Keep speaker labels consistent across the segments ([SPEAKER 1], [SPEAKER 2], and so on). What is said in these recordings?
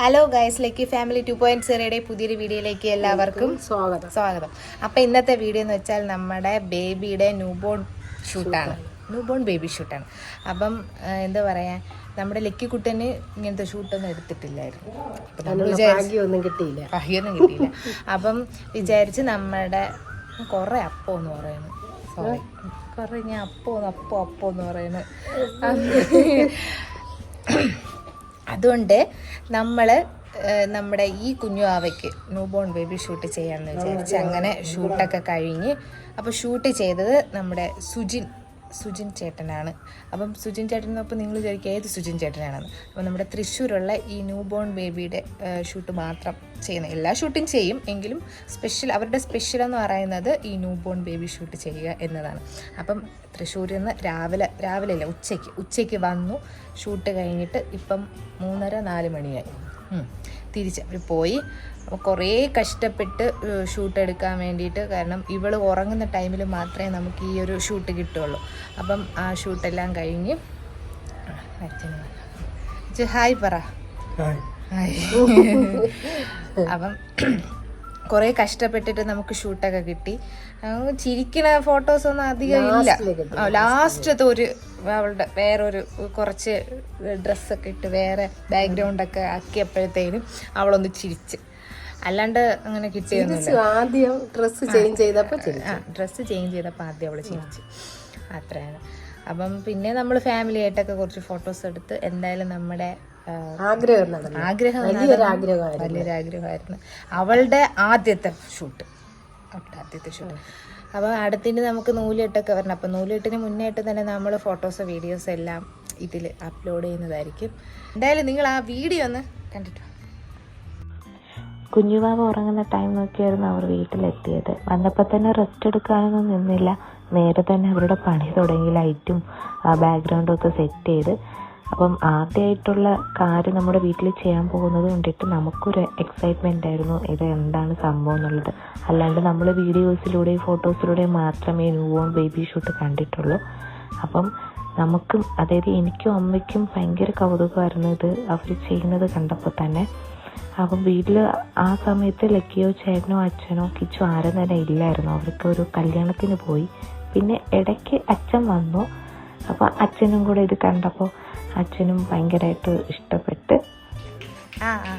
[SPEAKER 1] Hello guys lucky family two point സീറോയുടെ പുതിയൊരു വീഡിയോയിലേക്ക് എല്ലാവർക്കും
[SPEAKER 2] സ്വാഗതം.
[SPEAKER 1] സ്വാഗതം. അപ്പം ഇന്നത്തെ വീഡിയോ എന്ന് വെച്ചാൽ നമ്മുടെ ബേബിയുടെ ന്യൂബോൺ ഷൂട്ടാണ് ന്യൂബോൺ ബേബി ഷൂട്ടാണ് അപ്പം എന്താ പറയാ നമ്മുടെ ലക്കി കുട്ടന് ഇങ്ങനത്തെ ഷൂട്ടൊന്നും എടുത്തിട്ടില്ലായിരുന്നു. അപ്പം നമ്മൾ
[SPEAKER 2] ഭാഗ്യമൊന്നും കിട്ടിയില്ല.
[SPEAKER 1] പഹിയൊന്നും കിട്ടിയില്ല. അപ്പം വിചാരിച്ച് നമ്മുടെ കുറേ അപ്പോ എന്ന് പറയുന്നു. സോറി കുറേ ഞാൻ അപ്പോ അപ്പോ അപ്പോ എന്ന് പറയുന്നു. അതുകൊണ്ട് നമ്മൾ നമ്മുടെ ഈ കുഞ്ഞു ആവയ്ക്ക് ന്യൂബോൺ ബേബി ഷൂട്ട് ചെയ്യാമെന്ന് വിചാരിച്ച് അങ്ങനെ ഷൂട്ടൊക്കെ കഴിഞ്ഞ് അപ്പോൾ ഷൂട്ട് ചെയ്തത് നമ്മുടെ സുജിൻ സുജിൻ ചേട്ടനാണ്. അപ്പം സുജിൻ ചേട്ടനൊപ്പം നിങ്ങൾ വിചാരിക്കുക ഏത് സുജിൻ ചേട്ടനാണെന്ന്. അപ്പം നമ്മുടെ തൃശ്ശൂരുള്ള ഈ ന്യൂ ബോൺ ബേബിയുടെ ഷൂട്ട് മാത്രം ചെയ്യുന്ന എല്ലാ ഷൂട്ടും ചെയ്യും. എങ്കിലും സ്പെഷ്യൽ അവരുടെ സ്പെഷ്യൽ എന്ന് പറയുന്നത് ഈ ന്യൂ ബോൺ ബേബി ഷൂട്ട് ചെയ്യുക എന്നതാണ്. അപ്പം തൃശ്ശൂരിൽ നിന്ന് രാവിലെ രാവിലെ അല്ല ഉച്ചയ്ക്ക് ഉച്ചയ്ക്ക് വന്നു. ഷൂട്ട് കഴിഞ്ഞിട്ട് ഇപ്പം മൂന്നര നാല് മണിയായി. തിരിച്ച് അവർ പോയി. അപ്പോൾ കുറേ കഷ്ടപ്പെട്ട് ഷൂട്ട് എടുക്കാൻ വേണ്ടിയിട്ട് കാരണം ഇവൾ ഉറങ്ങുന്ന ടൈമിൽ മാത്രമേ നമുക്ക് ഈ ഒരു ഷൂട്ട് കിട്ടുള്ളൂ. അപ്പം ആ ഷൂട്ടെല്ലാം കഴിഞ്ഞ് ഹായ് പറ. അപ്പം കുറേ കഷ്ടപ്പെട്ടിട്ട് നമുക്ക് ഷൂട്ടൊക്കെ കിട്ടി. ചിരിക്കുന്ന ഫോട്ടോസൊന്നും അധികം ഇല്ല. ലാസ്റ്റത്തെ ഒരു അവളുടെ വേറൊരു കുറച്ച് ഡ്രസ്സൊക്കെ ഇട്ട് വേറെ ബാക്ക്ഗ്രൗണ്ടൊക്കെ ആക്കിയപ്പോഴത്തേനും അവളൊന്ന് ചിരിച്ച്. അല്ലാണ്ട് അങ്ങനെ കിട്ടിയ
[SPEAKER 2] ആദ്യം ഡ്രസ്സ് ചേഞ്ച് ചെയ്തപ്പോ ശരി
[SPEAKER 1] ഡ്രസ്സ് ചേഞ്ച് ചെയ്തപ്പോൾ ആദ്യം അവൾ ചിരിച്ചു. അത്രയാണ്. അപ്പം പിന്നെ നമ്മൾ ഫാമിലി ആയിട്ടൊക്കെ കുറച്ച് ഫോട്ടോസ് എടുത്ത് എന്തായാലും നമ്മുടെ
[SPEAKER 2] ആഗ്രഹം
[SPEAKER 1] ആഗ്രഹം
[SPEAKER 2] വലിയൊരു ആഗ്രഹമായിരുന്നു.
[SPEAKER 1] അവളുടെ ആദ്യത്തെ ഷൂട്ട്. അവളുടെ ആദ്യത്തെ ഷൂട്ട്. അപ്പോൾ അടുത്തിന് നമുക്ക് നൂലിട്ടൊക്കെ വരണം. അപ്പോൾ നൂലിട്ടിന് മുന്നേട്ട് തന്നെ നമ്മൾ ഫോട്ടോസ് വീഡിയോസ് എല്ലാം ഇതിൽ അപ്ലോഡ് ചെയ്യുന്നതായിരിക്കും. എന്തായാലും നിങ്ങൾ ആ വീഡിയോ ഒന്ന് കണ്ടിട്ട്? കുഞ്ഞുബാബ
[SPEAKER 3] കുഞ്ഞുവാവ ഉറങ്ങുന്ന ടൈം നോക്കിയായിരുന്നു അവർ വീട്ടിലെത്തിയത്. വന്നപ്പോൾ തന്നെ റെസ്റ്റ് എടുക്കാനൊന്നും നിന്നില്ല. നേരെ തന്നെ അവരുടെ പണി തുടങ്ങി ലൈറ്റും ബാക്ക്ഗ്രൗണ്ടും ഒക്കെ സെറ്റ് ചെയ്ത്. അപ്പം ആദ്യമായിട്ടുള്ള കാര്യം നമ്മുടെ വീട്ടിൽ ചെയ്യാൻ പോകുന്നത് കൊണ്ടിട്ട് നമുക്കൊരു എക്സൈറ്റ്മെന്റ് ആയിരുന്നു. ഇത് എന്താണ് സംഭവം എന്നുള്ളത്. അല്ലാണ്ട് നമ്മൾ വീഡിയോസിലൂടെയും ഫോട്ടോസിലൂടെയും മാത്രമേ ന്യൂ ബോൺ ബേബി ഷൂട്ട് കണ്ടിട്ടുള്ളൂ. അപ്പം നമുക്കും അതായത് എനിക്കും അമ്മയ്ക്കും ഭയങ്കര കൗതുകമായിരുന്നു ഇത് അവർ ചെയ്യുന്നത് കണ്ടപ്പോൾ തന്നെ. അപ്പം വീട്ടിൽ ആ സമയത്ത് ലക്കിയോ ചേട്ടനോ അച്ഛനോ കിച്ചു ആരും തന്നെ ഇല്ലായിരുന്നു. അവർക്ക് ഒരു കല്യാണത്തിന് പോയി. പിന്നെ ഇടയ്ക്ക് അച്ഛൻ വന്നു. അപ്പം അച്ഛനും കൂടെ ഇത് കണ്ടപ്പോൾ അച്ഛനും ഭയങ്കരമായിട്ട് ഇഷ്ടപ്പെട്ട്
[SPEAKER 1] ആ ആ.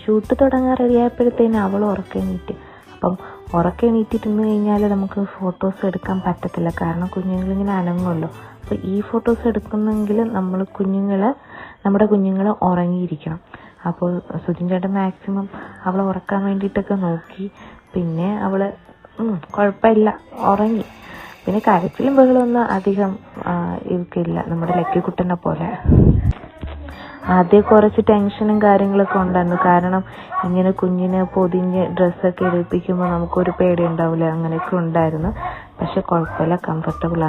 [SPEAKER 3] ഷൂട്ട് തുടങ്ങാൻ റെഡിയായപ്പോഴത്തേന് അവൾ ഉറക്കെണീറ്റ് അപ്പം ഉറക്കെണീറ്റിരുന്ന് കഴിഞ്ഞാൽ നമുക്ക് ഫോട്ടോസ് എടുക്കാൻ പറ്റത്തില്ല. കാരണം കുഞ്ഞുങ്ങളിങ്ങനെ അനങ്ങുമല്ലോ. അപ്പോൾ ഈ ഫോട്ടോസ് എടുക്കുന്നെങ്കിൽ നമ്മൾ കുഞ്ഞുങ്ങൾ നമ്മുടെ കുഞ്ഞുങ്ങൾ ഉറങ്ങിയിരിക്കണം. അപ്പോൾ സുജിൻ ചേട്ടൻ മാക്സിമം അവളെ ഉറക്കാൻ വേണ്ടിയിട്ടൊക്കെ നോക്കി. പിന്നെ അവൾ കുഴപ്പമില്ല. ഉറങ്ങി. പിന്നെ കരച്ചിലും ബഹളമൊന്നും അധികം ഇവക്കില്ല. നമ്മുടെ ലക്കിക്കുട്ടനെ പോലെ. ആദ്യം കുറച്ച് ടെൻഷനും കാര്യങ്ങളൊക്കെ ഉണ്ടായിരുന്നു. കാരണം ഇങ്ങനെ കുഞ്ഞിനെ പൊതിഞ്ഞ് ഡ്രസ്സൊക്കെ എടുപ്പിക്കുമ്പോൾ നമുക്കൊരു പേടി ഉണ്ടാവില്ല അങ്ങനെയൊക്കെ ഉണ്ടായിരുന്നു. പക്ഷെ കുഴപ്പമില്ല. കംഫർട്ടബിൾ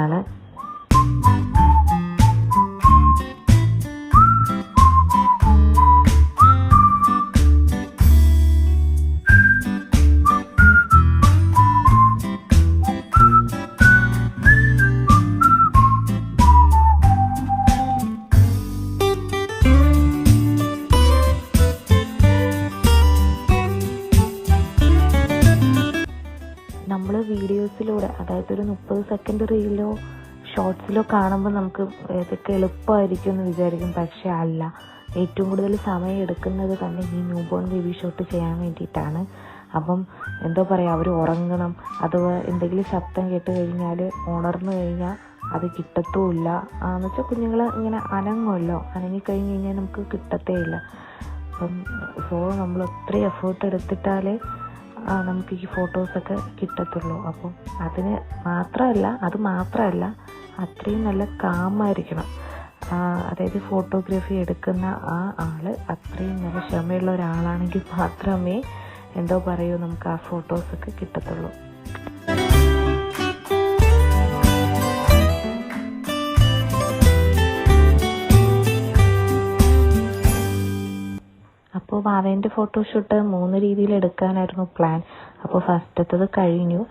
[SPEAKER 3] നമ്മൾ വീഡിയോസിലൂടെ അതായത് ഒരു മുപ്പത് സെക്കൻഡ് റീലോ ഷോർട്സിലോ കാണുമ്പോൾ നമുക്ക് ഇതൊക്കെ എളുപ്പമായിരിക്കും എന്ന് വിചാരിക്കും. പക്ഷേ അല്ല ഏറ്റവും കൂടുതൽ സമയം എടുക്കുന്നത് തന്നെ ഈ ന്യൂ ബോൺ ബേബി ഷോട്ട് ചെയ്യാൻ വേണ്ടിയിട്ടാണ്. അപ്പം എന്തോ പറയുക അവർ ഉറങ്ങണം. അഥവാ എന്തെങ്കിലും ശബ്ദം കേട്ട് കഴിഞ്ഞാൽ ഉണർന്നു കഴിഞ്ഞാൽ അത് കിട്ടത്തുമില്ല. എന്ന് വെച്ചാൽ കുഞ്ഞുങ്ങൾ ഇങ്ങനെ അനങ്ങുമല്ലോ അനങ്ങിക്കഴിഞ്ഞ് കഴിഞ്ഞാൽ നമുക്ക് കിട്ടത്തേ ഇല്ല അപ്പം സോ നമ്മൾ ഒത്തിരി എഫേർട്ട് എടുത്തിട്ടാലേ നമുക്ക് ഈ ഫോട്ടോസൊക്കെ കിട്ടത്തുള്ളൂ. അപ്പോൾ അതിന് മാത്രമല്ല അത് മാത്രമല്ല അത്രയും നല്ല കാമായിരിക്കണം. അതായത് ഫോട്ടോഗ്രാഫി എടുക്കുന്ന ആ ആൾ അത്രയും നല്ല ക്ഷമയുള്ള ഒരാളാണെങ്കിൽ മാത്രമേ എന്തോ പറയൂ നമുക്ക് ആ ഫോട്ടോസൊക്കെ കിട്ടത്തുള്ളൂ. അപ്പോൾ വാവേന്റെ ഫോട്ടോഷൂട്ട് മൂന്ന് രീതിയിൽ എടുക്കാനായിരുന്നു പ്ലാൻ അപ്പോൾ ഫസ്റ്റത്തത് കഴിഞ്ഞു.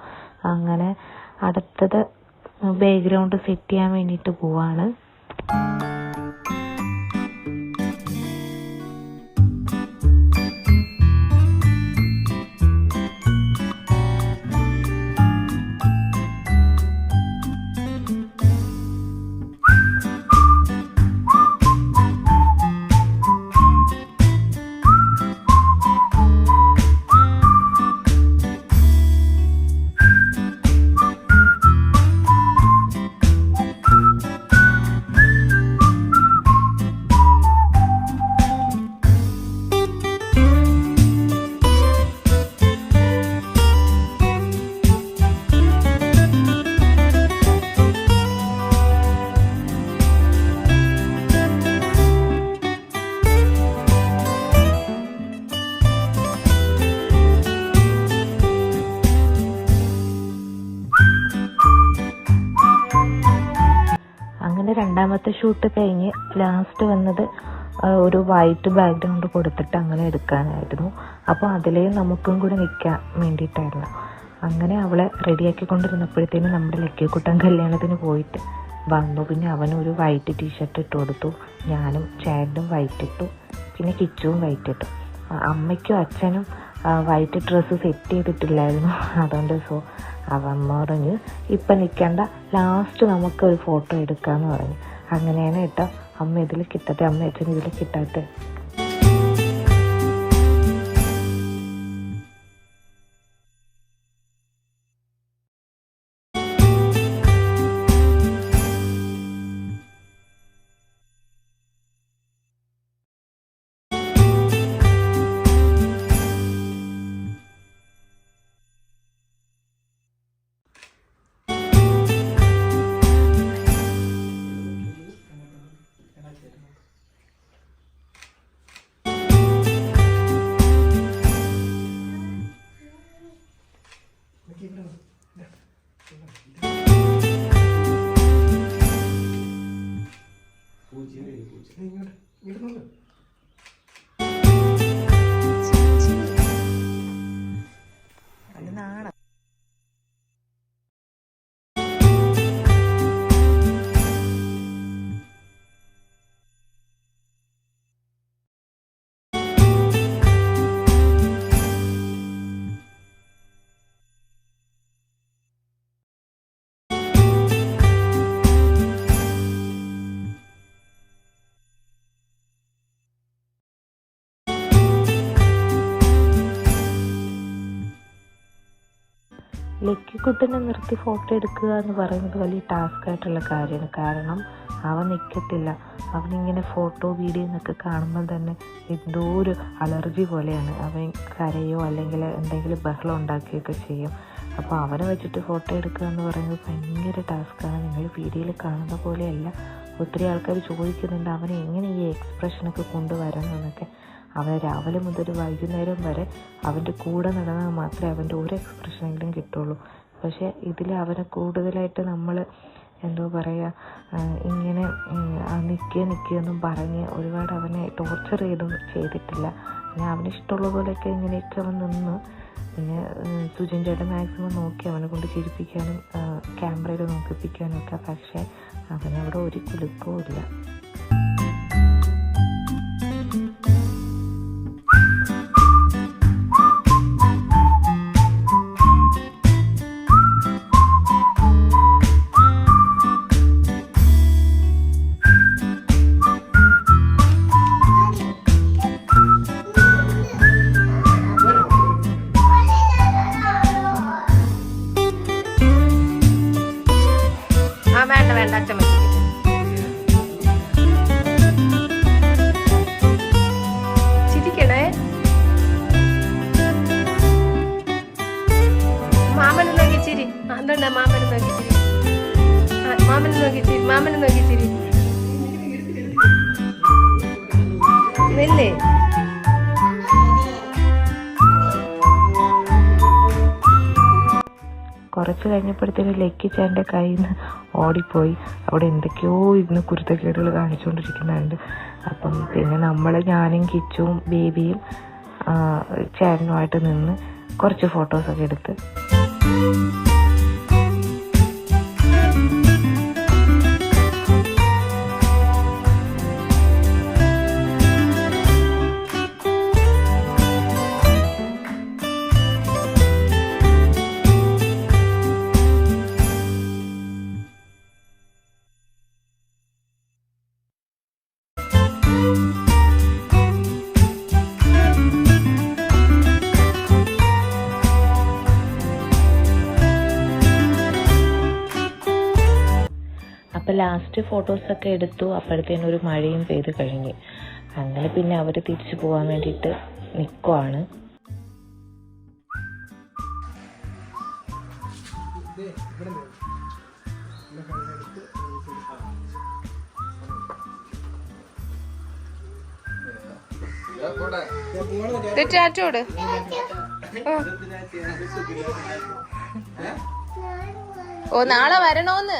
[SPEAKER 3] അങ്ങനെ അടുത്തത് ബാക്ക്ഗ്രൗണ്ട് സെറ്റ് ചെയ്യാൻ വേണ്ടിയിട്ട് പോവാണ്. ഷൂട്ട് കഴിഞ്ഞ് ലാസ്റ്റ് വന്നത് ഒരു വൈറ്റ് ബാക്ക്ഗ്രൗണ്ട് കൊടുത്തിട്ട് അങ്ങനെ എടുക്കാനായിരുന്നു. അപ്പോൾ അതിലേ നമുക്കും കൂടെ നിൽക്കാൻ വേണ്ടിയിട്ടായിരുന്നു. അങ്ങനെ അവളെ റെഡിയാക്കി കൊണ്ടിരുന്നപ്പോഴത്തേനും നമ്മുടെ ലക്കിക്കുട്ടൻ കല്യാണത്തിന് പോയിട്ട് വന്നു. പിന്നെ അവനും ഒരു വൈറ്റ് ടീഷർട്ട് ഇട്ട് കൊടുത്തു. ഞാനും ചേട്ടനും വൈറ്റ് ഇട്ടു. പിന്നെ കിച്ചുവും വൈറ്റ് ഇട്ടു. അമ്മയ്ക്കും അച്ഛനും വൈറ്റ് ഡ്രസ്സ് സെറ്റ് ചെയ്തിട്ടില്ലായിരുന്നു. അതുകൊണ്ട് സോ അവമ്മ പറഞ്ഞു ഇപ്പം നിൽക്കേണ്ട ലാസ്റ്റ് നമുക്ക് ഒരു ഫോട്ടോ എടുക്കാമെന്ന് പറഞ്ഞു. അങ്ങനെയാണ് കേട്ടോ. അമ്മ ഇതിൽ കിട്ടട്ടെ അമ്മ അച്ഛൻ ഇതിൽ കിട്ടട്ടെ
[SPEAKER 1] അത്
[SPEAKER 3] ലക്കിക്കുട്ടനെ നിർത്തി ഫോട്ടോ എടുക്കുക എന്ന് പറയുന്നത് വലിയ ടാസ്ക് ആയിട്ടുള്ള കാര്യമാണ്. കാരണം അവൻ നിൽക്കത്തില്ല അവനിങ്ങനെ ഫോട്ടോ വീഡിയോ എന്നൊക്കെ കാണുമ്പോൾ തന്നെ എന്തോ ഒരു അലർജി പോലെയാണ്. അവൻ കരയോ അല്ലെങ്കിൽ എന്തെങ്കിലും ബഹളം ഉണ്ടാക്കുകയൊക്കെ ചെയ്യും. അപ്പോൾ അവനെ വെച്ചിട്ട് ഫോട്ടോ എടുക്കുക എന്ന് പറയുന്നത് ഭയങ്കര ടാസ്ക്കാണ് നിങ്ങൾ വീഡിയോയിൽ കാണുന്ന പോലെയല്ല. ഒത്തിരി ആൾക്കാർ ചോദിക്കുന്നുണ്ട് അവനെ എങ്ങനെ ഈ എക്സ്പ്രഷനൊക്കെ കൊണ്ടുവരണം എന്നൊക്കെ. അവൻ രാവിലെ മുതൽ വൈകുന്നേരം വരെ അവന്റെ കൂടെ നടന്നാൽ മാത്രമേ അവന്റെ ഒരു എക്സ്പ്രഷനെങ്കിലും കിട്ടുള്ളൂ. പക്ഷേ ഇതിൽ അവനെ കൂടുതലായിട്ട് നമ്മൾ എന്തോ പറയുക ഇങ്ങനെ നിൽക്കുക നിൽക്കുക എന്നും പറഞ്ഞ് ഒരുപാട് അവനെ ടോർച്ചർ ചെയ്തൊന്നും ചെയ്തിട്ടില്ല. പിന്നെ അവന് ഇഷ്ടമുള്ള പോലെയൊക്കെ ഇങ്ങനെയൊക്കെ അവൻ നിന്ന് പിന്നെ സുജൻ ചേട്ടൻ മാക്സിമം നോക്കി അവനെ കൊണ്ട് ചിരിപ്പിക്കാനും ക്യാമറയിൽ നോക്കിപ്പിക്കാനും ഒക്കെ. പക്ഷേ അവനവിടെ ഒരു കുലുക്കവും ഇല്ല.
[SPEAKER 1] ആ വേണ്ട വേണ്ട അച്ഛൻ വെച്ചിട്ട്
[SPEAKER 3] കുറച്ച് കഴിഞ്ഞപ്പോഴത്തേനും ലക്കിച്ചേന്റെ കയ്യിൽ നിന്ന് ഓടിപ്പോയി. അവിടെ എന്തൊക്കെയോ ഇരുന്ന് കുരുത്തക്കേടുകൾ കാണിച്ചുകൊണ്ടിരിക്കുന്നുണ്ട്. അപ്പം പിന്നെ നമ്മൾ ഞാനും കിച്ചുവും ബേബിയും ചേട്ടനുമായിട്ട് നിന്ന് കുറച്ച് ഫോട്ടോസൊക്കെ എടുത്ത് ലാസ്റ്റ് ഫോട്ടോസൊക്കെ എടുത്തു. അപ്പോഴത്തേനും ഒരു മഴയും പെയ്ത് കഴിഞ്ഞു. അങ്ങനെ പിന്നെ അവർ തിരിച്ചു പോകാൻ വേണ്ടിയിട്ട് നിൽക്കുവാണ്
[SPEAKER 1] ഓ നാളെ വരണോന്ന്.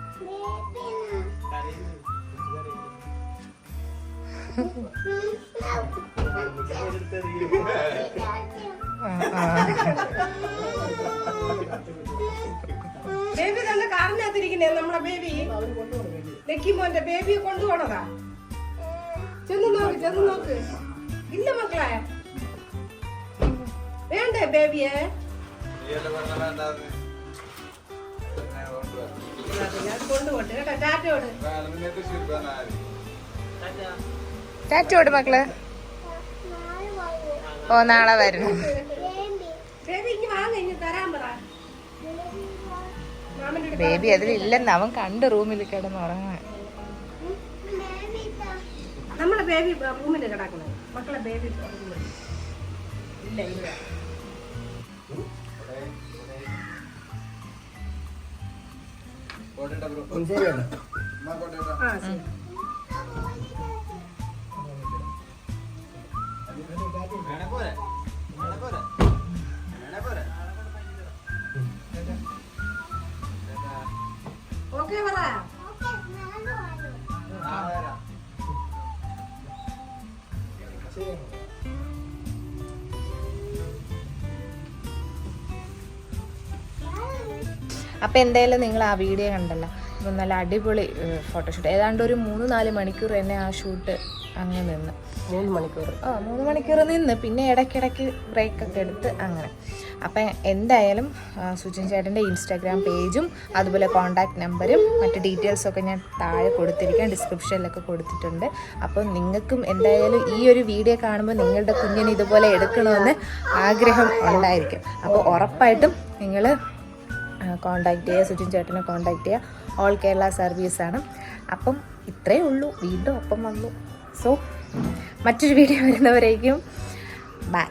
[SPEAKER 2] ബേബി തന്നെ കാറിനകത്തിരിക്കുന്നേ നമ്മളെ ബേബി? ലക്കിമോന്റെ ബേബിയെ കൊണ്ടുപോണതാ. ചെന്ന് നോക്ക് ചെന്ന് നോക്ക്. ഇല്ല മക്കളെ. വേണ്ടേ ബേബിയെ? ഞാൻ കൊണ്ടുപോട്ടെ. കേട്ടോ ടാറ്റോട്
[SPEAKER 1] ടാറ്റോട് മക്കൾ. ഓ നാളെ വരണം
[SPEAKER 2] ബേബി
[SPEAKER 1] അതിലില്ലെന്ന് അവൻ കണ്ട് റൂമിൽ കിടന്ന് ഉറങ്ങാൻ
[SPEAKER 2] നമ്മളെ ബേബി റൂമിൽ കിടക്കുന്നത് മക്കളെ ബേബി ഇല്ല ഇല്ല. ആ ശരി.
[SPEAKER 1] അപ്പം എന്തായാലും നിങ്ങൾ ആ വീഡിയോ കണ്ടല്ലോ. നല്ല അടിപൊളി ഫോട്ടോഷൂട്ട് ഏതാണ്ട് ഒരു മൂന്ന് നാല് മണിക്കൂർ തന്നെ ആ ഷൂട്ട് അങ്ങ് നിന്ന്
[SPEAKER 2] മൂന്ന് മണിക്കൂർ.
[SPEAKER 1] ആ മൂന്ന് മണിക്കൂർ നിന്ന് പിന്നെ ഇടയ്ക്കിടയ്ക്ക് ബ്രേക്കൊക്കെ എടുത്ത് അങ്ങനെ. അപ്പം എന്തായാലും സുജിൻ ചേട്ടന്റെ ഇൻസ്റ്റാഗ്രാം പേജും അതുപോലെ കോൺടാക്ട് നമ്പരും മറ്റ് ഡീറ്റെയിൽസൊക്കെ ഞാൻ താഴെ കൊടുത്തിരിക്കാം ഡിസ്ക്രിപ്ഷനിലൊക്കെ കൊടുത്തിട്ടുണ്ട്. അപ്പം നിങ്ങൾക്കും എന്തായാലും ഈ ഒരു വീഡിയോ കാണുമ്പോൾ നിങ്ങളുടെ കുഞ്ഞിന് ഇതുപോലെ എടുക്കണമെന്ന് ആഗ്രഹം ഉണ്ടായിരിക്കും. അപ്പോൾ ഉറപ്പായിട്ടും നിങ്ങൾ കോണ്ടാക്ട് ചെയ്യുക സുജിൻ ചേട്ടനെ കോണ്ടാക്ട് ചെയ്യുക. ഓൾ കേരള സർവീസാണ്. അപ്പം ഇത്രയേ ഉള്ളൂ. വീണ്ടും ഒപ്പം വന്നു. സോ മറ്റൊരു വീഡിയോ വരുന്നവരേക്കും. ബൈ